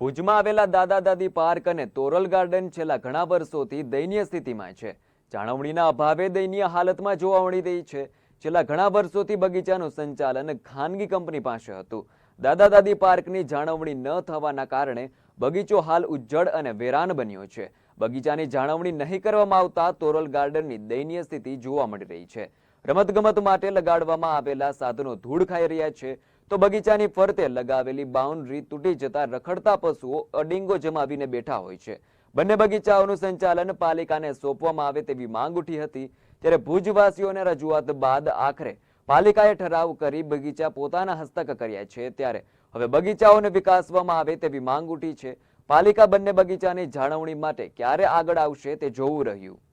ભુજમાં આવેલા દાદા દાદી પાર્ક અને તોરલ ગાર્ડન છેલ્લા ઘણા વર્ષોથી દયનીય સ્થિતિમાં છે. જાળવણીના અભાવે દયનીય હાલતમાં જોવા મળી રહી છે. છેલ્લા ઘણા વર્ષોથી બગીચાનું સંચાલન ખાનગી કંપની પાસે હતું. દાદા દાદી પાર્કની જાળવણી ન થવાના કારણે બગીચો હાલ ઉજ્જડ અને વેરાન બન્યો છે. બગીચાની જાળવણી નહીં કરવામાં આવતા તોરલ ગાર્ડનની દયનીય સ્થિતિ જોવા મળી રહી છે. રમતગમત માટે લગાડવામાં આવેલા સાધનો ધૂળ ખાઈ રહ્યા છે. તો બગીચાની ફરતે લગાવેલી બાઉન્ડ્રી તૂટી જતા રખડતા પશુઓ અડીંગો જમાવીને બેઠા હોય છે. બંને બગીચાઓનું સંચાલન પાલિકાને સોંપવામાં આવે તેવી માંગ ઉઠી હતી, ત્યારે ભુજવાસીઓને રજૂઆત બાદ આખરે પાલિકાએ ઠરાવ કરી બગીચા પોતાના હસ્તક કર્યા છે. ત્યારે હવે બગીચાઓને વિકાસવામાં આવે તેવી માંગ ઉઠી છે. પાલિકા બંને બગીચાની જાળવણી માટે ક્યારે આગળ આવશે તે જોવું રહ્યું.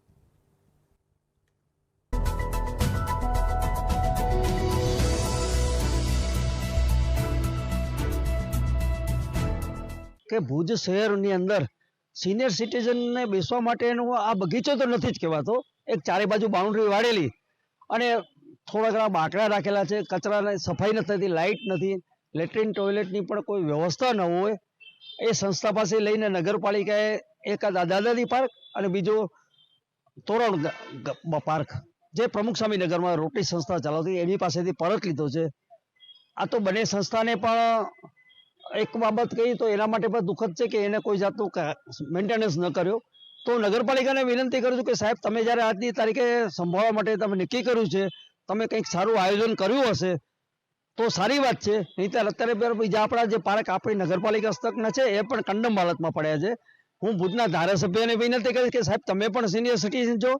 કે ભુજ શહેરની અંદર સિનિયર સિટીઝનને બેસવા માટેનો આ બગીચો તો નથી જ કહેવાતો. એક ચારે બાજુ બાઉન્ડ્રી વાળેલી અને થોડા ઘણા બાકડા રાખેલા છે. કચરાની સફાઈ નથી થતી લાઇટ નથી. લેટ્રિન ટોયલેટની પણ કોઈ વ્યવસ્થા ન હોય. એ સંસ્થા પાસે લઈને નગરપાલિકાએ એક આ દાદા દાદી પાર્ક અને બીજો તોરણ પાર્ક જે પ્રમુખ સ્વામી નગરમાં રોટરી સંસ્થા ચલાવતી એની પાસેથી પરત લીધો છે. આ તો બંને સંસ્થાને પણ એક બાબત કહી તો એના માટે પણ દુઃખદ છે કે એને કોઈ જાતનું મેન્ટેનન્સ ન કર્યો. તો નગરપાલિકાને વિનંતી કરું છું કે સાહેબ, તમે જ્યારે આજની તારીખે સંભાળવા માટે તમે નક્કી કર્યું છે, તમે કંઈક સારું આયોજન કર્યું હશે, તો સારી વાત છે. નહીંતર અત્યારે બીજા આપણા જે પાર્ક આપણી નગરપાલિકા હસ્તકના છે, એ પણ કંડમ હાલતમાં પડ્યા છે. હું ભુજના ધારાસભ્યને વિનંતી કરીશ કે સાહેબ, તમે પણ સિનિયર સિટીઝન છો.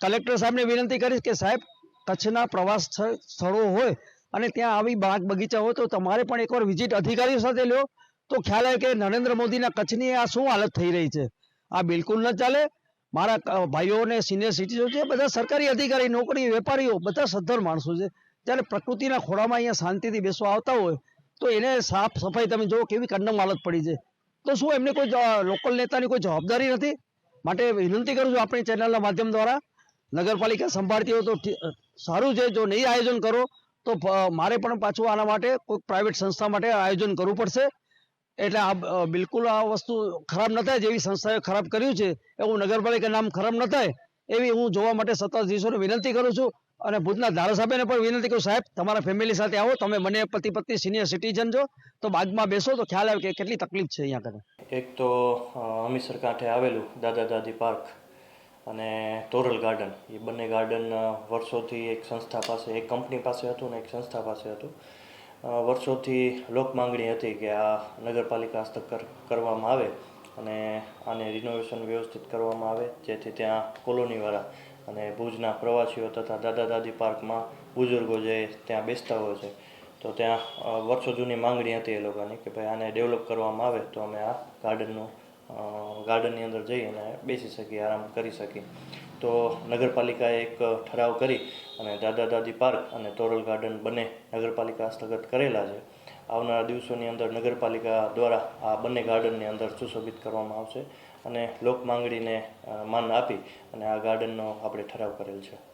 કલેક્ટર સાહેબને વિનંતી કરીશ કે સાહેબ, કચ્છના પ્રવાસ સ્થળો હોય અને ત્યાં આવી બાગ બગીચા હોય તો તમારે પણ એકવાર વિઝિટ અધિકારીઓ સાથે લ્યો. તો ખ્યાલ આવે કે નરેન્દ્ર મોદીના કચ્છની આ શું હાલત થઈ રહી છે? આ બિલકુલ ન ચાલે. મારા ભાઈઓને સિનિયર સિટીઝન છે, બધા સરકારી અધિકારી, નોકરી, વેપારીઓ, બધા સદ્ધર માણસો છે. જ્યારે પ્રકૃતિના ખોળામાં અહીંયા શાંતિથી બેસવા આવતા હોય, તો એને સાફ સફાઈ તમે જુઓ કેવી કંડમ હાલત પડી છે. તો શું એમને કોઈ લોકલ નેતાની કોઈ જવાબદારી નથી? માટે વિનંતી કરું છું આપણી ચેનલના માધ્યમ દ્વારા, નગરપાલિકા સંભાળતી હોય તો સારું છે. જો નહીં આયોજન કરો તો મારે પણ પાછું આના માટે કોઈક પ્રાઇવેટ સંસ્થા માટે આયોજન કરવું પડશે. એટલે આ બિલકુલ આ વસ્તુ ખરાબ ન થાય જેવી સંસ્થાએ ખરાબ કર્યું છે, એવું નગરપાલિકા નામ ખરાબ ન થાય એવી હું જોવા માટે સત્તાધીશોને વિનંતી કરું છું અને ભુજના ધારાસભ્યને પણ વિનંતી કરું સાહેબ, તમારા ફેમિલી સાથે આવો, તમે મને પતિ પત્ની સિનિયર સિટીઝન છો, તો બાદમાં બેસો, તો ખ્યાલ આવે કે કેટલી તકલીફ છે અહીંયા કને એક તો અમીસર કાંઠે આવેલું દાદા દાદી પાર્ક. અને તોરલ ગાર્ડન. એ બંને ગાર્ડન વર્ષોથી એક સંસ્થા પાસે, એક કંપની પાસે હતું અને એક સંસ્થા પાસે હતું. વર્ષોથી લોક માંગણી હતી કે આ નગરપાલિકા હસ્તક કરવામાં આવે અને આને રિનોવેશન વ્યવસ્થિત કરવામાં આવે, જેથી ત્યાં કોલોનીવાળા અને ભુજના પ્રવાસીઓ તથા દાદા દાદી પાર્કમાં બુઝુર્ગો જે ત્યાં બેસતા હોય છે, તો ત્યાં વર્ષો જૂની માંગણી હતી એ લોકોની કે ભાઈ આને ડેવલપ કરવામાં આવે તો અમે આ ગાર્ડનનું ગાર્ડનની અંદર જઈ અને બેસી શકીએ, આરામ કરી શકીએ. તો નગરપાલિકાએ એક ઠરાવ કરી અને દાદા દાદી પાર્ક અને તોરલ ગાર્ડન બંને નગરપાલિકા હસ્તગત કરેલા છે. આવનારા દિવસોની અંદર નગરપાલિકા દ્વારા આ બંને ગાર્ડનની અંદર સુશોભિત કરવામાં આવશે અને લોક માંગણીને માન આપી અને આ ગાર્ડનનો આપણે ઠરાવ કરેલ છે.